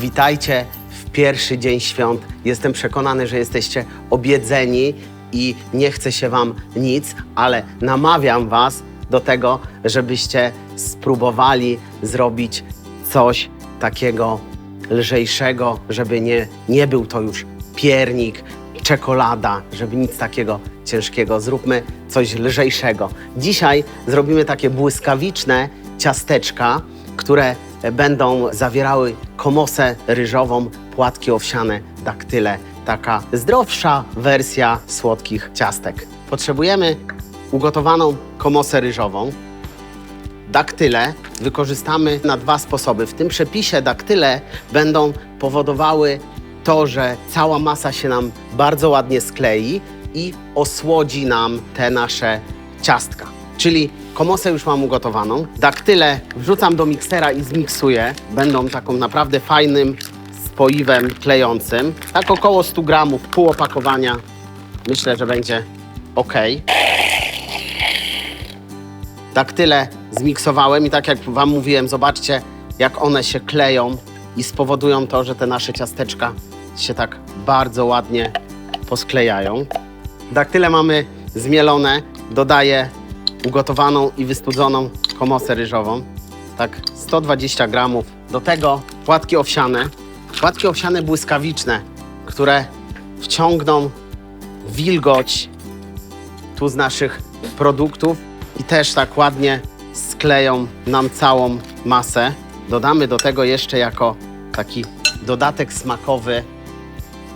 Witajcie w pierwszy dzień świąt. Jestem przekonany, że jesteście obiedzeni i nie chce się Wam nic, ale namawiam Was do tego, żebyście spróbowali zrobić coś takiego lżejszego, żeby nie, nie był to już piernik, czekolada, żeby nic takiego ciężkiego. Zróbmy coś lżejszego. Dzisiaj zrobimy takie błyskawiczne ciasteczka, które będą zawierały komosę ryżową, płatki owsiane, daktyle. Taka zdrowsza wersja słodkich ciastek. Potrzebujemy ugotowaną komosę ryżową, daktyle wykorzystamy na dwa sposoby. W tym przepisie daktyle będą powodowały to, że cała masa się nam bardzo ładnie sklei i osłodzi nam te nasze ciastka. Czyli komosę już mam ugotowaną, daktyle wrzucam do miksera i zmiksuję. Będą taką naprawdę fajnym spoiwem klejącym. Tak około 100 gramów, pół opakowania. Myślę, że będzie ok daktyle zmiksowałem i tak jak Wam mówiłem, zobaczcie, jak one się kleją i spowodują to, że te nasze ciasteczka się tak bardzo ładnie posklejają. Daktyle mamy zmielone, dodaję ugotowaną i wystudzoną komosę ryżową, tak 120 gramów. Do tego płatki owsiane, płatki owsiane błyskawiczne, które wciągną wilgoć tu z naszych produktów i też tak ładnie skleją nam całą masę. Dodamy do tego jeszcze jako taki dodatek smakowy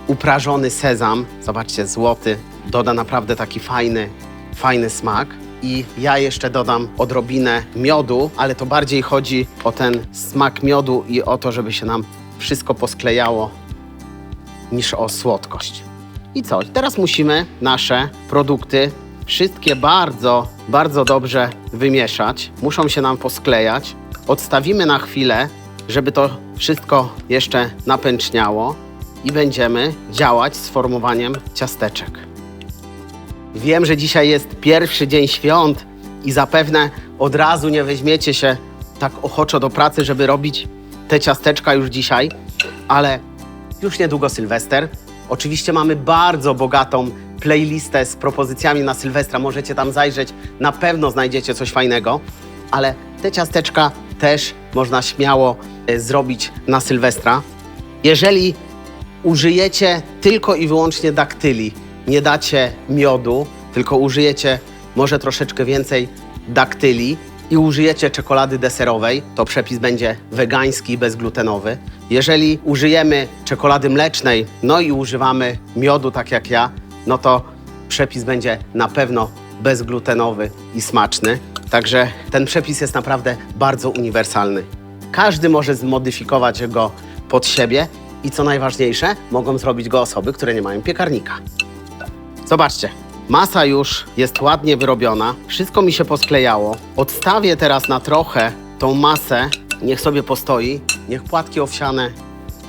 uprażony sezam. Zobaczcie, złoty. Doda naprawdę taki fajny, fajny smak. I ja jeszcze dodam odrobinę miodu, ale to bardziej chodzi o ten smak miodu i o to, żeby się nam wszystko posklejało niż o słodkość. I co? Teraz musimy nasze produkty wszystkie bardzo, bardzo dobrze wymieszać. Muszą się nam posklejać. Odstawimy na chwilę, żeby to wszystko jeszcze napęczniało i będziemy działać z formowaniem ciasteczek. Wiem, że dzisiaj jest pierwszy dzień świąt i zapewne od razu nie weźmiecie się tak ochoczo do pracy, żeby robić te ciasteczka już dzisiaj, ale już niedługo Sylwester. Oczywiście mamy bardzo bogatą playlistę z propozycjami na Sylwestra. Możecie tam zajrzeć, na pewno znajdziecie coś fajnego, ale te ciasteczka też można śmiało e, zrobić na Sylwestra. Jeżeli użyjecie tylko i wyłącznie daktyli, nie dacie miodu, tylko użyjecie może troszeczkę więcej daktyli i użyjecie czekolady deserowej, to przepis będzie wegański, bezglutenowy. Jeżeli użyjemy czekolady mlecznej, no i używamy miodu, tak jak ja, no to przepis będzie na pewno bezglutenowy i smaczny. Także ten przepis jest naprawdę bardzo uniwersalny. Każdy może zmodyfikować go pod siebie i co najważniejsze, mogą zrobić go osoby, które nie mają piekarnika. Zobaczcie, masa już jest ładnie wyrobiona, wszystko mi się posklejało. Odstawię teraz na trochę tą masę, niech sobie postoi, niech płatki owsiane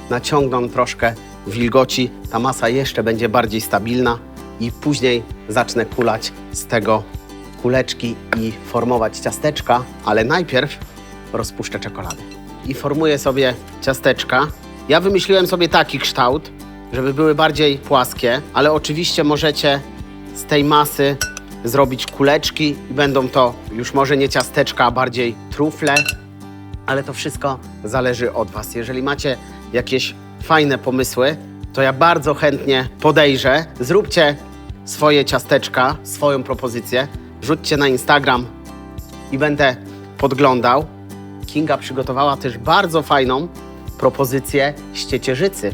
naciągną troszkę wilgoci, ta masa jeszcze będzie bardziej stabilna i później zacznę kulać z tego kuleczki i formować ciasteczka, ale najpierw rozpuszczę czekoladę. I formuję sobie ciasteczka. Ja wymyśliłem sobie taki kształt, żeby były bardziej płaskie, ale oczywiście możecie z tej masy zrobić kuleczki i będą to już może nie ciasteczka, a bardziej trufle, ale to wszystko zależy od Was. Jeżeli macie jakieś fajne pomysły, to ja bardzo chętnie podejrzę. Zróbcie swoje ciasteczka, swoją propozycję, wrzućcie na Instagram i będę podglądał. Kinga przygotowała też bardzo fajną propozycję z ciecierzycy.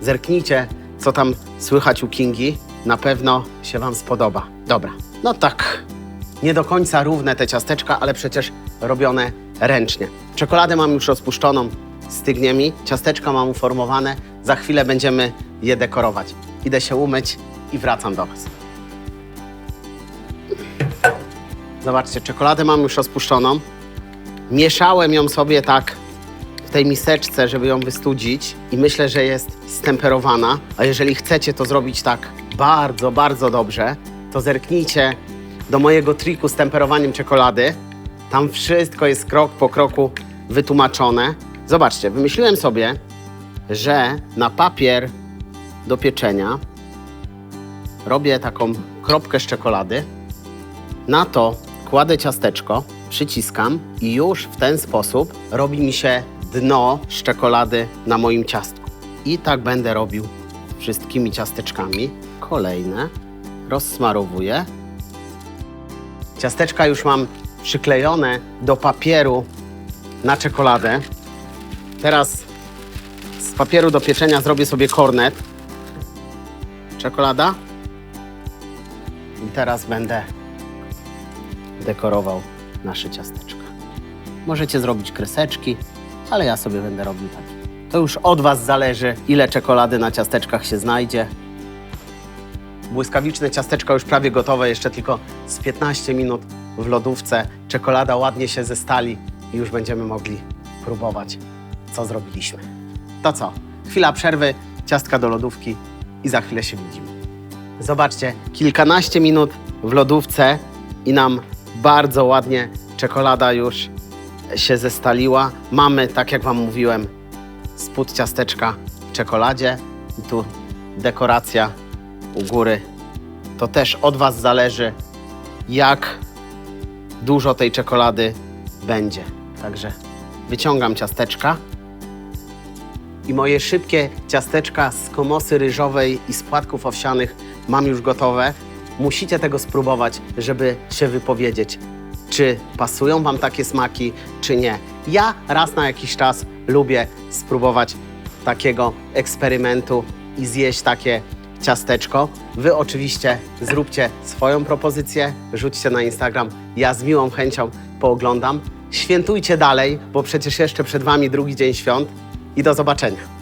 Zerknijcie, co tam słychać u Kingi. Na pewno się Wam spodoba. Dobra, no tak, nie do końca równe te ciasteczka, ale przecież robione ręcznie. Czekoladę mam już rozpuszczoną, stygnie mi, ciasteczka mam uformowane, za chwilę będziemy je dekorować. Idę się umyć i wracam do Was. Zobaczcie, czekoladę mam już rozpuszczoną. Mieszałem ją sobie tak tej miseczce, żeby ją wystudzić i myślę, że jest stemperowana. A jeżeli chcecie to zrobić tak bardzo, bardzo dobrze, to zerknijcie do mojego triku z temperowaniem czekolady. Tam wszystko jest krok po kroku wytłumaczone. Zobaczcie, wymyśliłem sobie, że na papier do pieczenia robię taką kropkę z czekolady. Na to kładę ciasteczko, przyciskam i już w ten sposób robi mi się dno z czekolady na moim ciastku. I tak będę robił z wszystkimi ciasteczkami. Kolejne rozsmarowuję. Ciasteczka już mam przyklejone do papieru na czekoladę. Teraz z papieru do pieczenia zrobię sobie kornet. Czekolada. I teraz będę dekorował nasze ciasteczka. Możecie zrobić kreseczki, ale ja sobie będę robił takie. To już od Was zależy, ile czekolady na ciasteczkach się znajdzie. Błyskawiczne ciasteczka już prawie gotowe, jeszcze tylko z 15 minut w lodówce. Czekolada ładnie się zestali i już będziemy mogli próbować, co zrobiliśmy. To co? Chwila przerwy, ciastka do lodówki i za chwilę się widzimy. Zobaczcie, kilkanaście minut w lodówce i nam bardzo ładnie czekolada już się zestaliła. Mamy, tak jak Wam mówiłem, spód ciasteczka w czekoladzie i tu dekoracja u góry. To też od Was zależy, jak dużo tej czekolady będzie. Także wyciągam ciasteczka. I moje szybkie ciasteczka z komosy ryżowej i z płatków owsianych mam już gotowe. Musicie tego spróbować, żeby się wypowiedzieć, czy pasują Wam takie smaki, czy nie. Ja raz na jakiś czas lubię spróbować takiego eksperymentu i zjeść takie ciasteczko. Wy oczywiście zróbcie swoją propozycję, rzućcie na Instagram. Ja z miłą chęcią pooglądam. Świętujcie dalej, bo przecież jeszcze przed Wami drugi dzień świąt i do zobaczenia.